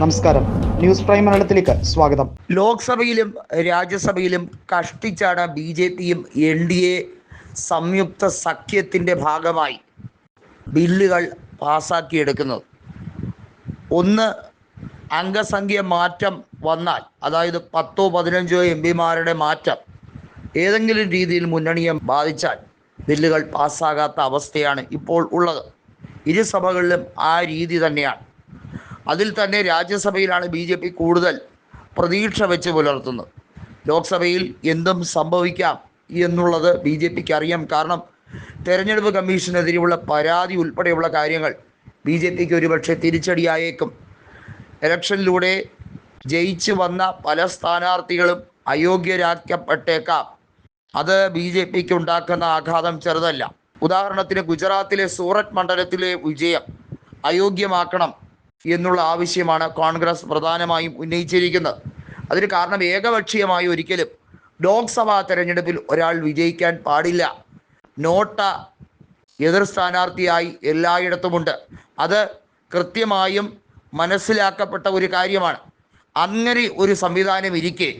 നമസ്കാരം. News prime മലയാളത്തിലേക്ക് സ്വാഗതം. ലോക്സഭയിലും രാജ്യസഭയിലും കഷ്ടിച്ചാണ് ബി ജെ പിയും എൻ ഡി എ സംയുക്ത സഖ്യത്തിന്റെ ഭാഗമായി ബില്ലുകൾ പാസാക്കിയെടുക്കുന്നത്. ഒന്ന് അംഗസംഖ്യ മാറ്റം വന്നാൽ അതായത് പത്തോ പതിനഞ്ചോ എം പിമാരുടെ മാറ്റം ഏതെങ്കിലും രീതിയിൽ മുന്നണിയെ ബാധിച്ചാൽ ബില്ലുകൾ പാസ്സാകാത്ത അവസ്ഥയാണ് ഇപ്പോൾ ഉള്ളത്. ഇരു സഭകളിലും ആ രീതി തന്നെയാണ്. അതിൽ തന്നെ രാജ്യസഭയിലാണ് ബി ജെ പി കൂടുതൽ പ്രതീക്ഷ വെച്ച് പുലർത്തുന്നത്. ലോക്സഭയിൽ എന്തും സംഭവിക്കാം എന്നുള്ളത് ബി ജെ പിക്ക് അറിയാം. കാരണം തെരഞ്ഞെടുപ്പ് കമ്മീഷനെതിരെയുള്ള പരാതി ഉൾപ്പെടെയുള്ള കാര്യങ്ങൾ ബി ജെ പിക്ക് ഒരുപക്ഷെ തിരിച്ചടിയായേക്കും. ഇലക്ഷനിലൂടെ ജയിച്ചു വന്ന പല സ്ഥാനാർത്ഥികളും അയോഗ്യരാക്കപ്പെട്ടേക്കാം. അത് ബി ജെ പിക്ക് ഉണ്ടാക്കുന്ന ആഘാതം ചെറുതല്ല. ഉദാഹരണത്തിന് ഗുജറാത്തിലെ സൂററ്റ് മണ്ഡലത്തിലെ വിജയം അയോഗ്യമാക്കണം എന്നുള്ള ആവശ്യമാണ് കോൺഗ്രസ് പ്രധാനമായും ഉന്നയിച്ചിരിക്കുന്നത്. അതിന് കാരണം ഏകപക്ഷീയമായി ഒരിക്കലും ലോക്സഭാ തെരഞ്ഞെടുപ്പിൽ ഒരാൾ വിജയിക്കാൻ പാടില്ല. നോട്ട എതിർ സ്ഥാനാർത്ഥിയായി എല്ലായിടത്തുമുണ്ട്. അത് കൃത്യമായും മനസ്സിലാക്കപ്പെട്ട ഒരു കാര്യമാണ്. അങ്ങനെ ഒരു സംവിധാനം ഇരിക്കെ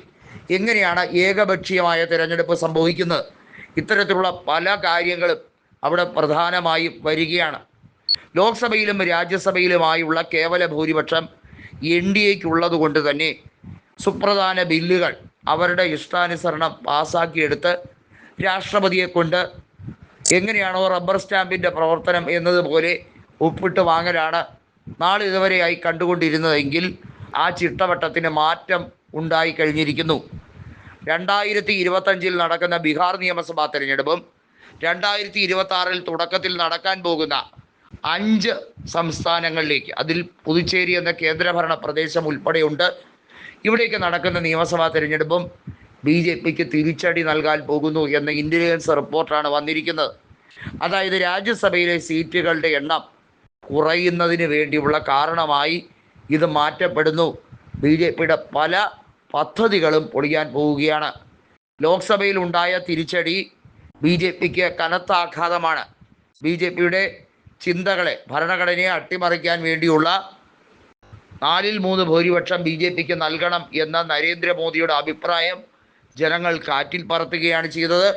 എങ്ങനെയാണ് ഏകപക്ഷീയമായ തിരഞ്ഞെടുപ്പ് സംഭവിക്കുന്നത്? ഇത്തരത്തിലുള്ള പല കാര്യങ്ങളും അവിടെ പ്രധാനമായും വരികയാണ്. ലോക്സഭയിലും രാജ്യസഭയിലുമായുള്ള കേവല ഭൂരിപക്ഷം എൻ ഡി എക്കുള്ളത് കൊണ്ട് തന്നെ സുപ്രധാന ബില്ലുകൾ അവരുടെ ഇഷ്ടാനുസരണം പാസ്സാക്കിയെടുത്ത് രാഷ്ട്രപതിയെ കൊണ്ട് എങ്ങനെയാണോ റബ്ബർ സ്റ്റാമ്പിന്റെ പ്രവർത്തനം എന്നതുപോലെ ഒപ്പിട്ട് വാങ്ങലാണ് നാളെ ഇതുവരെയായി കണ്ടുകൊണ്ടിരുന്നതെങ്കിൽ ആ ചിട്ടവട്ടത്തിന് മാറ്റം ഉണ്ടായി കഴിഞ്ഞിരിക്കുന്നു. രണ്ടായിരത്തി ഇരുപത്തഞ്ചിൽ നടക്കുന്ന ബീഹാർ നിയമസഭാ തെരഞ്ഞെടുപ്പും രണ്ടായിരത്തി ഇരുപത്തി ആറിൽ തുടക്കത്തിൽ നടക്കാൻ പോകുന്ന അഞ്ച് സംസ്ഥാനങ്ങളിലേക്ക്. അതിൽ പുതുച്ചേരി എന്ന കേന്ദ്രഭരണ പ്രദേശം ഉൾപ്പെടെയുണ്ട്. ഇവിടേക്ക് നടക്കുന്ന നിയമസഭാ തിരഞ്ഞെടുപ്പും ബി ജെ പിക്ക് തിരിച്ചടി നൽകാൻ പോകുന്നു എന്ന ഇന്റലിജൻസ് റിപ്പോർട്ടാണ് വന്നിരിക്കുന്നത്. അതായത് രാജ്യസഭയിലെ സീറ്റുകളുടെ എണ്ണം കുറയുന്നതിന് വേണ്ടിയുള്ള കാരണമായി ഇത് മാറ്റപ്പെടുന്നു. ബി ജെ പിയുടെ പല പദ്ധതികളും പൊളിയാൻ പോവുകയാണ്. ലോക്സഭയിൽ ഉണ്ടായ തിരിച്ചടി ബി ജെ പിക്ക് കനത്ത ആഘാതമാണ്. ബി ജെ പിയുടെ ചിന്തകളെ ഭരണഘടനയെ അട്ടിമറിക്കാൻ വേണ്ടിയുള്ള നാലിൽ മൂന്ന് ഭൂരിപക്ഷം ബി ജെ പിക്ക് നൽകണം എന്ന നരേന്ദ്രമോദിയുടെ അഭിപ്രായം ജനങ്ങൾ കാറ്റിൽ പറത്തുകയാണ് ചെയ്തത്.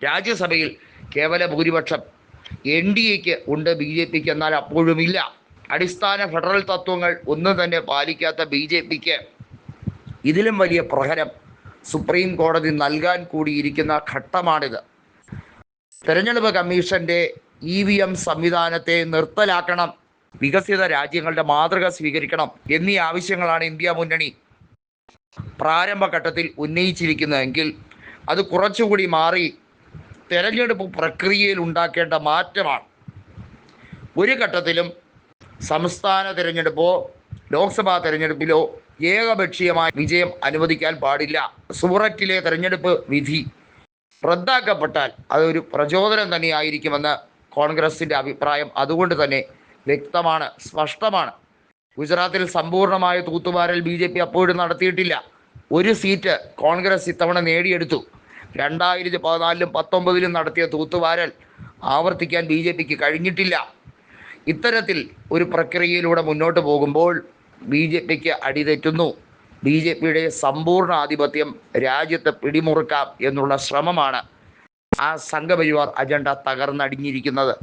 രാജ്യസഭയിൽ കേവല ഭൂരിപക്ഷം എൻ ഡി എക്ക് ഉണ്ട് ബി ജെ പിക്ക് എന്നാൽ അപ്പോഴുമില്ല അടിസ്ഥാന ഫെഡറൽ തത്വങ്ങൾ ഒന്നും തന്നെ പാലിക്കാത്ത ബി ജെ പിക്ക് ഇതിലും വലിയ പ്രഹരം സുപ്രീം കോടതി നൽകാൻ കൂടിയിരിക്കുന്ന ഘട്ടമാണിത്. തെരഞ്ഞെടുപ്പ് കമ്മീഷന്റെ ഇ വി എം സംവിധാനത്തെ നിർത്തലാക്കണം. വികസിത രാജ്യങ്ങളുടെ മാതൃക സ്വീകരിക്കണം എന്നീ ആവശ്യങ്ങളാണ് ഇന്ത്യ മുന്നണി പ്രാരംഭഘട്ടത്തിൽ ഉന്നയിച്ചിരിക്കുന്നതെങ്കിൽ അത് കുറച്ചുകൂടി മാറി തെരഞ്ഞെടുപ്പ് പ്രക്രിയയിൽ ഉണ്ടാക്കേണ്ട മാറ്റമാണ്. ഒരു ഘട്ടത്തിലും സംസ്ഥാന തിരഞ്ഞെടുപ്പോ ലോക്സഭാ തിരഞ്ഞെടുപ്പിലോ ഏകപക്ഷീയമായ വിജയം അനുവദിക്കാൻ പാടില്ല. സൂററ്റിലെ തെരഞ്ഞെടുപ്പ് വിധി റദ്ദാക്കപ്പെട്ടാൽ അതൊരു പ്രചോദനം തന്നെയായിരിക്കുമെന്ന് കോൺഗ്രസിന്റെ അഭിപ്രായം അതുകൊണ്ട് തന്നെ വ്യക്തമാണ് സ്പഷ്ടമാണ്. ഗുജറാത്തിൽ സമ്പൂർണമായ തൂത്തുവാരൽ ബി ജെ പി അപ്പോഴും നടത്തിയിട്ടില്ല. ഒരു സീറ്റ് കോൺഗ്രസ് ഇത്തവണ നേടിയെടുത്തു. രണ്ടായിരത്തി പതിനാലിലും പത്തൊമ്പതിലും നടത്തിയ തൂത്തുവാരൽ ആവർത്തിക്കാൻ ബി ജെ പിക്ക് കഴിഞ്ഞിട്ടില്ല. ഇത്തരത്തിൽ ഒരു പ്രക്രിയയിലൂടെ മുന്നോട്ട് പോകുമ്പോൾ ബി ജെ പിക്ക് അടിതെറ്റുന്നു. ബി ജെ പിയുടെ സമ്പൂർണ ആധിപത്യം രാജ്യത്തെ പിടിമുറുക്കാം എന്നുള്ള ശ്രമമാണ് ആ സംഘപരിവാർ അജണ്ട തകർന്നടിഞ്ഞിരിക്കുന്നത്.